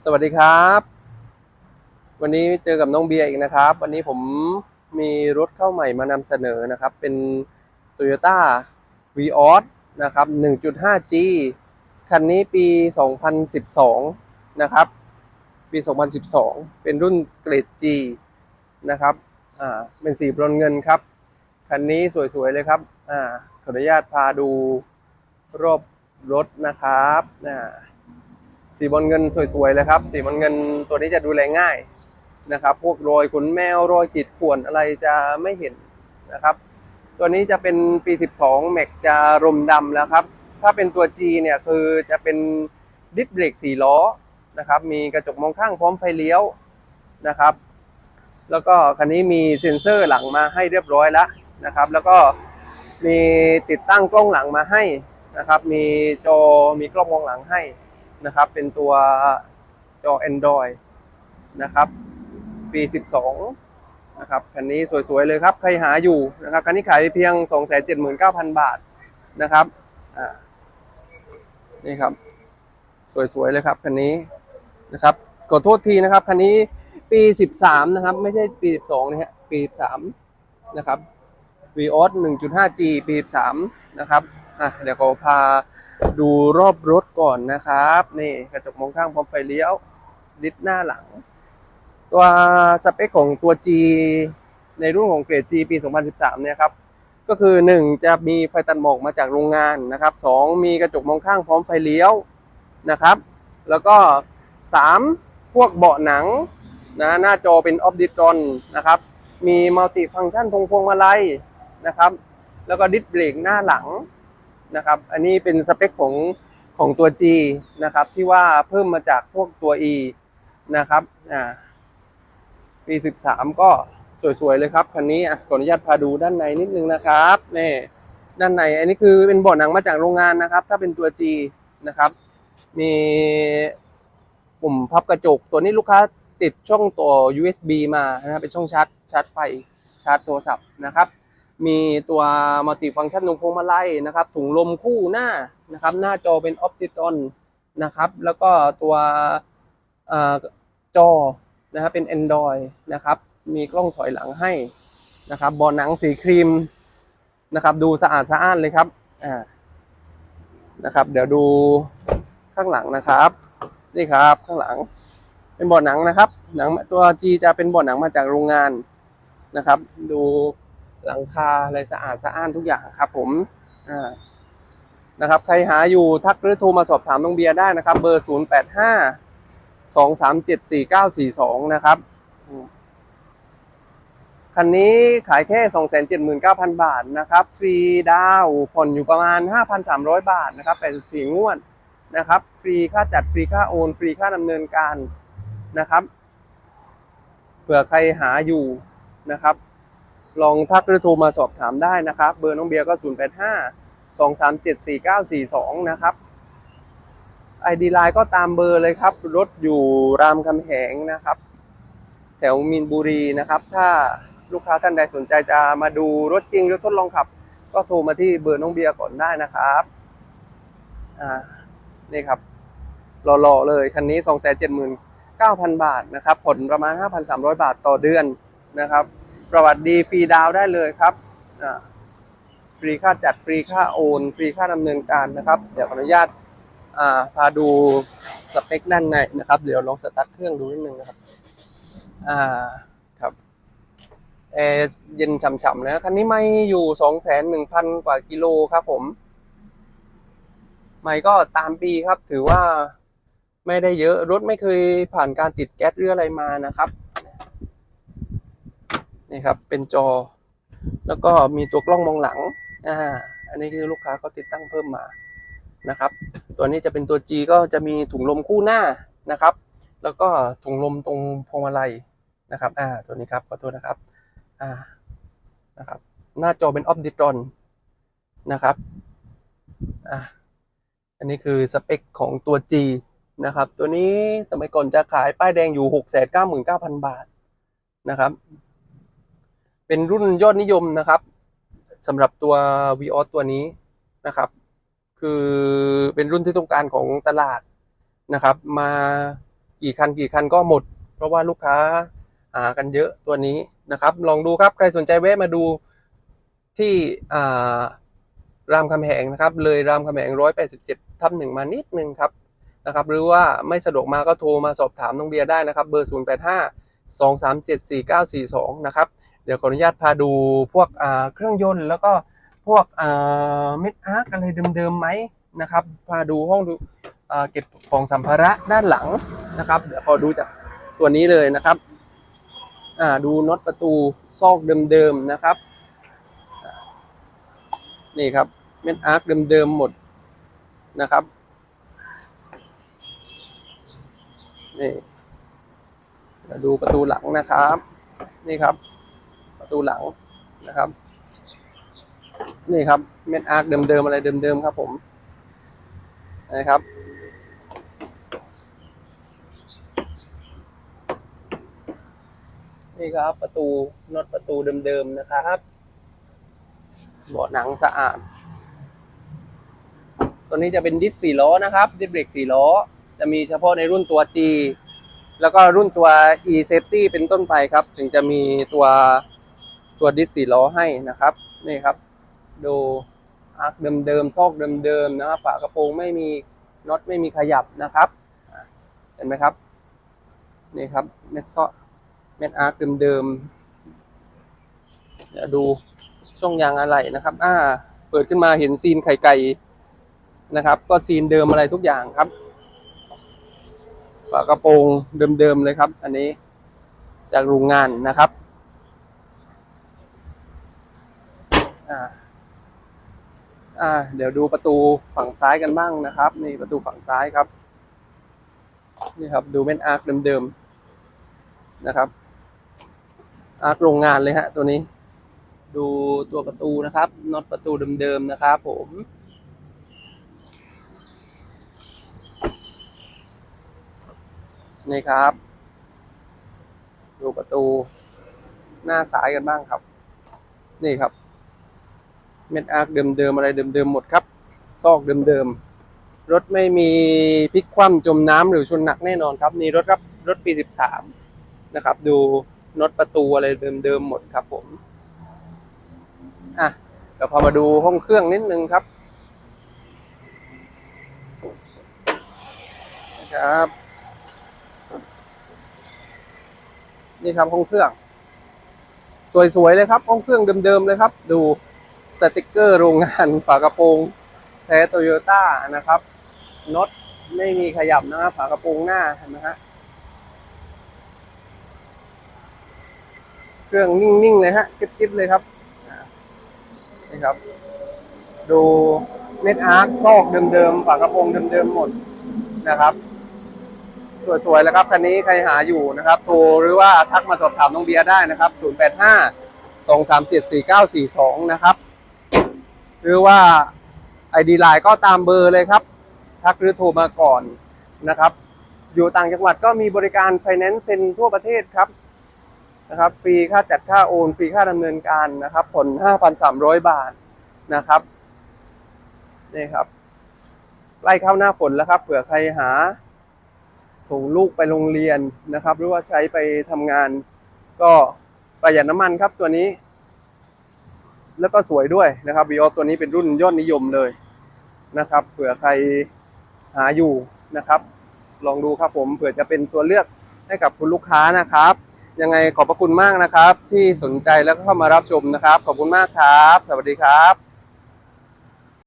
สวัสดีครับ วันนี้เจอกับน้องเบียร์อีกนะครับ วันนี้ผมมีรถเข้าใหม่มานำเสนอนะครับ เป็น Toyota v ีออสนะครับ 1.5G คันนี้ปี 2012 นะครับ ปี 2012 เป็นรุ่นเกรด G นะครับ อ่า เป็นสีบรอนเงินครับ คันนี้สวยๆเลยครับ อ่า ขออนุญาตพาดูรอบรถนะครับ อ่า สีบอลเงินสวยๆเลยครับ สีบอลเงินตัวนี้จะดูแลง่ายนะครับ พวกรอยขนแมวรอยขีดข่วนอะไรจะไม่เห็นนะครับ ตัวนี้จะเป็นปี 12 แม็กจะรมดำแล้วครับ ถ้าเป็นตัว G เนี่ยคือจะเป็นดิสเบรก4ล้อนะครับ มีกระจกมองข้างพร้อมไฟเลี้ยวนะครับ แล้วก็คันนี้มีเซ็นเซอร์หลังมาให้เรียบร้อยแล้วนะครับ แล้วก็มีติดตั้งกล้องหลังมาให้นะครับ มีจอมีกล้องมองหลังให้ นะครับ เป็นตัวจอ Android นะครับ ปี 12 นะครับ คันนี้สวย ๆ เลยครับ ใครหาอยู่นะครับ คันนี้ขายเพียง 279,000 บาทนะครับ อ่า นี่ครับ สวย ๆ เลยครับ คันนี้นะครับขอโทษทีนะครับ คันนี้ปี 13 นะครับ ไม่ใช่ปี 12 นะฮะ ปี 13 นะครับ v ีออส 1.5G ปี 13 นะครับ อะเดี๋ยวเขอพาดูรอบรถก่อนนะครับ นี่กระจกมองข้างพร้อมไฟเลี้ยวลิดหน้าหลัง ตัวสเปคของตัว G ในรุ่นของเกรด G ปี 2013 เนี่ยครับ ก็คือ 1 จะมีไฟตัดหมอกมาจากโรงงานนะครับ 2 มีกระจกมองข้างพร้อมไฟเลี้ยวนะครับ แล้วก็ 3 พวกเบาะหนังนะหน้าจอเป็นออฟดิตรอนนะครับ มีมัลติฟังก์ชันทงพวงมาลัยนะครับ แล้วก็ดิสเบรกหน้าหลัง นะครับ อันนี้เป็นสเปคของของตัว G นะครับ ที่ว่าเพิ่มมาจากพวกตัว E นะครับอ่าปี13 ก็สวยๆเลยครับคันนี้อะขออนุญาตพาดูด้านในนิดนึงนะครับนี่ด้านในอันนี้คือเป็นเบาะหนังมาจากโรงงานนะครับ ถ้าเป็นตัว G นะครับ มีปุ่มพับกระจก ตัวนี้ลูกค้าติดช่องตัว USB มานะครับเป็นช่องชาร์จชาร์จไฟชาร์จโทรศัพท์นะครับ มีตัวมัลติฟังก์ชันตรงพวงมาลัยนะครับ ถุงลมคู่หน้านะครับ หน้าจอเป็นออปติตอนนะครับ แล้วก็ตัวอจอนะครับเป็น Android นะครับ มีกล้องถอยหลังให้นะครับเบาะหนังสีครีมนะครับ ดูสะอาดสะอ้านเลยครับอ่านะครับ เดี๋ยวดูข้างหลังนะครับ นี่ครับข้างหลังเป็นเบาะหนังนะครับ หนังตัว G จะเป็นเบาะหนังมาจากโรงงานนะครับ ดู หลังคาอะไรสะอาดสะอ้านทุกอย่างครับผมอ่านะครับใครหาอยู่ทักหรือโทรมาสอบถามน้องเบียร์ได้นะครับ เบอร์ 0 8 5 2 3 7 4 9 4 2 นะครับคันนี้ขายแค่ 279,000 บาทนะครับ ฟรีดาวผ่อนอยู่ประมาณ 5,300 บาทนะครับเป็นสีงวดนะครับ ฟรีค่าจัดฟรีค่าโอน ฟรีค่าดำเนินการนะครับเผื่อใครหาอยู่นะครับ ลองทักหรือโทรมาสอบถามได้นะครับ เบอร์น้องเบียร์ก็ 0 8 5 2 3 7 4 9 4 2 นะครับไอดีไลน์ก็ตามเบอร์เลยครับ รถอยู่รามคำแหงนะครับ แถวมีนบุรีนะครับ ถ้าลูกค้าท่านใดสนใจจะมาดูรถจริงหรือทดลองขับ ก็โทรมาที่เบอร์น้องเบียร์ก่อนได้นะครับอ่านี่ครับหล่อๆเลยคันนี้ 2 7 9 0 0 0 บาทนะครับผลประมาณ 5,300 บาทต่อเดือนนะครับ ประวัติดีฟรีดาวได้เลยครับฟรีค่าจัดฟรีค่าโอน ฟรีค่าดำเนินการนะครับ เดี๋ยวขออนุญาตาพาดูสเปคด้านในนะครับ เดี๋ยวลองสตาร์ทเครื่องดูนิดนึงนะครับอ่าครับแอร์เย็นฉ่ำๆนะคันนี้ไม่อยู่สองแสนหนึ่งพันกว่ากิโลครับผม ไม่ก็ตามปีครับ ถือว่าไม่ได้เยอะรถไม่เคยผ่านการติดแก๊สหรืออะไรมานะครับ นี่ครับเป็นจอ แล้วก็มีตัวกล้องมองหลังอ่าอันนี้คือลูกค้าเขาติดตั้งเพิ่มมานะครับ ตัวนี้จะเป็นตัว G ก็จะมีถุงลมคู่หน้านะครับ แล้วก็ถุงลมตรงพวงมาลัยนะครับอ่าตัวนี้ครับขอโทษนะครับอ่านะครับ หน้าจอเป็นออฟดิตรอนนะครับอ่าอันนี้คือสเปคของตัว G นะครับ ตัวนี้สมัยก่อนจะขายป้ายแดงอยู่ 699,000 บาทนะครับ เป็นรุ่นยอดนิยมนะครับสำหรับตัว v ีออตัวนี้นะครับ คือเป็นรุ่นที่ต้องการของตลาดนะครับ มากี่คันกี่คันก็หมด เพราะว่าลูกค้าหากันเยอะตัวนี้นะครับ ลองดูครับใครสนใจแวะมาดูที่อ่ารามคำแหงนะครับ เลยรามคำแหง187ทับหนึ่งมานิดนึงครับนะครับ หรือว่าไม่สะดวกมาก็โทรมาสอบถามน้องเบียร์ได้นะครับ เบอร์ 085 237 4942 นะครับ เดี๋ยวขออนุญาตพาดูพวกเครื่องยนต์แล้วก็พวกเม็ดอาร์คอะไรเดิมๆไหมนะครับ พาดูห้องดูเก็บของสัมภาระด้านหลังนะครับ เดี๋ยวขอดูจากตัวนี้เลยนะครับดูน็อตประตูซอกเดิมๆนะครับ นี่ครับเม็ดอาร์คเดิมๆหมดนะครับนี่ดูประตูหลังนะครับ นี่ครับ ตูหลังนะครับ นี่ครับเม็ดอาร์คเดิมๆอะไรเดิมๆครับผมนะครับนี่ครับประตูน็อตประตูเดิมๆนะครับเบาะหนังสะอาด ตัวนี้จะเป็นดิสสี่ล้อนะครับ ดิสเบรกสี่ล้อ จะมีเฉพาะในรุ่นตัว G แล้วก็รุ่นตัว e safety เป็นต้นไปครับ ถึงจะมีตัว ตัวดิสสี่ล้อให้นะครับนี่ครับ ดูอาร์คเดิมๆซอกเดิมๆนะครับฝากระโปรงไม่มีน็อตไม่มีขยับนะครับ เห็นไหมครับนี่ครับเม็ดซอเม็ดอาร์คเดิมๆเดี๋ยวดูช่องยางอะไรนะครับ อ่า เปิดขึ้นมาเห็นซีนไข่ไก่นะครับ ก็ซีนเดิมอะไรทุกอย่างครับ ฝากระโปรงเดิมๆเลยครับ อันนี้จากโรงงานนะครับ อ่าอ่า เดี๋ยวดูประตูฝั่งซ้ายกันบ้างนะครับ นี่ประตูฝั่งซ้ายครับ นี่ครับ ดูเป็นอาร์คเดิมๆนะครับ อาร์คโรงงานเลยฮะ ตัวนี้ ดูตัวประตูนะครับน็อตประตูเดิมๆนะครับ ผมนี่ครับ ดูประตูหน้าซ้ายกันบ้างครับ นี่ครับ เม็ดอาร์คเดิมๆอะไรเดิมๆหมดครับซอกเดิมๆรถไม่มีพลิกคว่ำจมน้ำหรือชนหนักแน่นอนครับนี่รถครับรถปี 13 นะครับ ดูน็อตประตูอะไรเดิมๆหมดครับผมอะเดี๋ยวพอมาดูห้องเครื่องนิดนึงครับนะครับนี่ครับห้องเครื่อง สวยๆเลยครับห้องเครื่องเดิมๆเลยครับ ดู สติกเกอร์โรงงานฝากระโปรงแท้โตโยต้านะครับน็อตไม่มีขยับนะครับฝากระโปรงหน้าเห็นไหมฮะเครื่องนิ่งๆเลยฮะกิ๊บๆเลยครับนี่ครับ ดูเม็ดอาร์คซอกเดิมๆฝากระโปรงเดิมๆหมดนะครับสวยๆแล้วครับคันนี้ใครหาอยู่นะครับ โทรหรือว่าทักมาสอบถามน้องเบียร์ได้นะครับ 085 237 4942 นะครับ หรือว่า ID ไลน์ก็ตามเบอร์เลยครับทักหรือโทรมาก่อนนะครับ อยู่ต่างจังหวัดก็มีบริการไฟแนนซ์เซ็นทั่วประเทศครับนะครับ ฟรีค่าจัดค่าโอน ฟรีค่าดำเนินการนะครับผล5,300 บาทนะครับนี่ครับใกล้เข้าหน้าฝนแล้วครับเผื่อใครหา ส่งลูกไปโรงเรียนนะครับ หรือว่าใช้ไปทำงานก็ประหยัดน้ำมันครับตัวนี้ แล้วก็สวยด้วยนะครับวีออตัวนี้เป็นรุ่นยอดนิยมเลยนะครับเผื่อใครหาอยู่นะครับ ลองดูครับผมเผื่อจะเป็นตัวเลือกให้กับคุณลูกค้านะครับ ยังไงขอบพระคุณมากนะครับ ที่สนใจแล้วก็เข้ามารับชมนะครับ ขอบคุณมากครับ สวัสดีครับ